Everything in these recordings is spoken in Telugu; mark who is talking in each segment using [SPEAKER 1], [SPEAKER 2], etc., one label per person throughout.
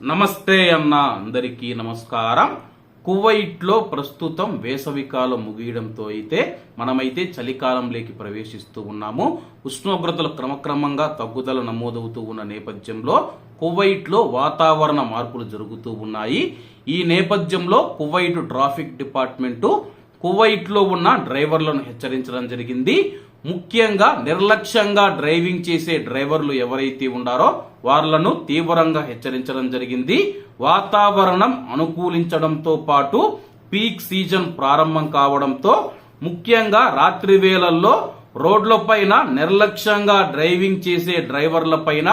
[SPEAKER 1] నమస్తే అన్న అందరికీ నమస్కారం. కువైట్లో ప్రస్తుతం వేసవికాలం ముగియడంతో అయితే మనమైతే చలికాలంలోకి ప్రవేశిస్తూ ఉన్నాము. ఉష్ణోగ్రతలు క్రమక్రమంగా తగ్గుదల నమోదవుతూ ఉన్న నేపథ్యంలో కువైట్లో వాతావరణ మార్పులు జరుగుతూ ఉన్నాయి. ఈ నేపథ్యంలో కువైట్ ట్రాఫిక్ డిపార్ట్మెంటు కువైట్లో ఉన్న డ్రైవర్లను హెచ్చరించడం జరిగింది. ముఖ్యంగా నిర్లక్ష్యంగా డ్రైవింగ్ చేసే డ్రైవర్లు ఎవరైతే ఉన్నారో వాళ్ళను తీవ్రంగా హెచ్చరించడం జరిగింది. వాతావరణం అనుకూలించడంతో పాటు పీక్ సీజన్ ప్రారంభం కావడంతో ముఖ్యంగా రాత్రి వేళల్లో రోడ్లపైన నిర్లక్ష్యంగా డ్రైవింగ్ చేసే డ్రైవర్లపైన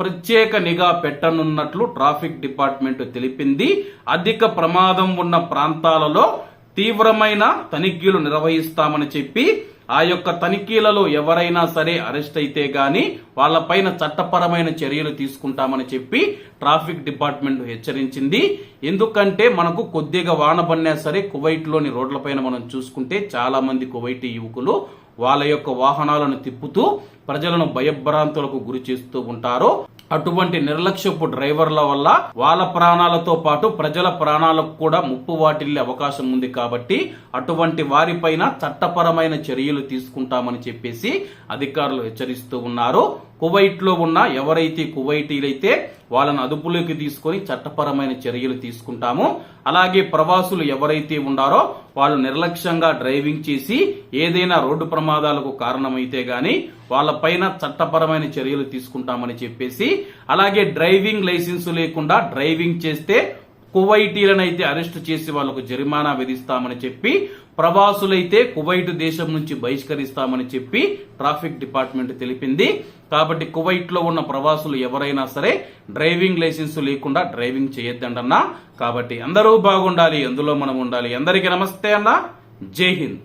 [SPEAKER 1] ప్రత్యేక నిఘా పెట్టనున్నట్లు ట్రాఫిక్ డిపార్ట్మెంట్ తెలిపింది. అధిక ప్రమాదం ఉన్న ప్రాంతాలలో తీవ్రమైన తనిఖీలు నిర్వహిస్తామని చెప్పి ఆ యొక్క తనిఖీలలో ఎవరైనా సరే అరెస్ట్ అయితే గాని వాళ్ళపైన చట్టపరమైన చర్యలు తీసుకుంటామని చెప్పి ట్రాఫిక్ డిపార్ట్మెంట్ హెచ్చరించింది. ఎందుకంటే మనకు కొద్దిగా వాన పడినా సరే కువైట్లోని రోడ్లపైన మనం చూసుకుంటే చాలా మంది కువైటీ యువకులు వాళ్ళ యొక్క వాహనాలను తిప్పుతూ ప్రజలను భయభ్రాంతులకు గురి చేస్తూ ఉంటారు. అటువంటి నిర్లక్ష్యపు డ్రైవర్ల వల్ల వాళ్ళ ప్రాణాలతో పాటు ప్రజల ప్రాణాలకు కూడా ముప్పు వాటిల్లే అవకాశం ఉంది కాబట్టి అటువంటి వారిపైన చట్టపరమైన చర్యలు తీసుకుంటామని చెప్పేసి అధికారులు హెచ్చరిస్తూ ఉన్నారు. కువైట్లో ఉన్న ఎవరైతే కువైటీలైతే వాళ్ళని అదుపులోకి తీసుకొని చట్టపరమైన చర్యలు తీసుకుంటాము అలాగే ప్రవాసులు ఎవరైతే ఉన్నారో వాళ్ళు నిర్లక్ష్యంగా డ్రైవింగ్ చేసి ఏదైనా రోడ్డు ప్రమాదాలకు కారణమైతే గాని వాళ్ళపైన చట్టపరమైన చర్యలు తీసుకుంటామని చెప్పేసి అలాగే డ్రైవింగ్ లైసెన్స్ లేకుండా డ్రైవింగ్ చేస్తే కువైటీలనైతే అరెస్టు చేసి వాళ్ళకు జరిమానా విధిస్తామని చెప్పి ప్రవాసులైతే కువైట్ దేశం నుంచి బహిష్కరిస్తామని చెప్పి ట్రాఫిక్ డిపార్ట్మెంట్ తెలిపింది. కాబట్టి కువైట్లో ఉన్న ప్రవాసులు ఎవరైనా సరే డ్రైవింగ్ లైసెన్స్ లేకుండా డ్రైవింగ్ చేయొద్దండన్నా కాబట్టి అందరూ బాగుండాలి అందులో మనం ఉండాలి. అందరికీ నమస్తే అన్న. జై హింద్.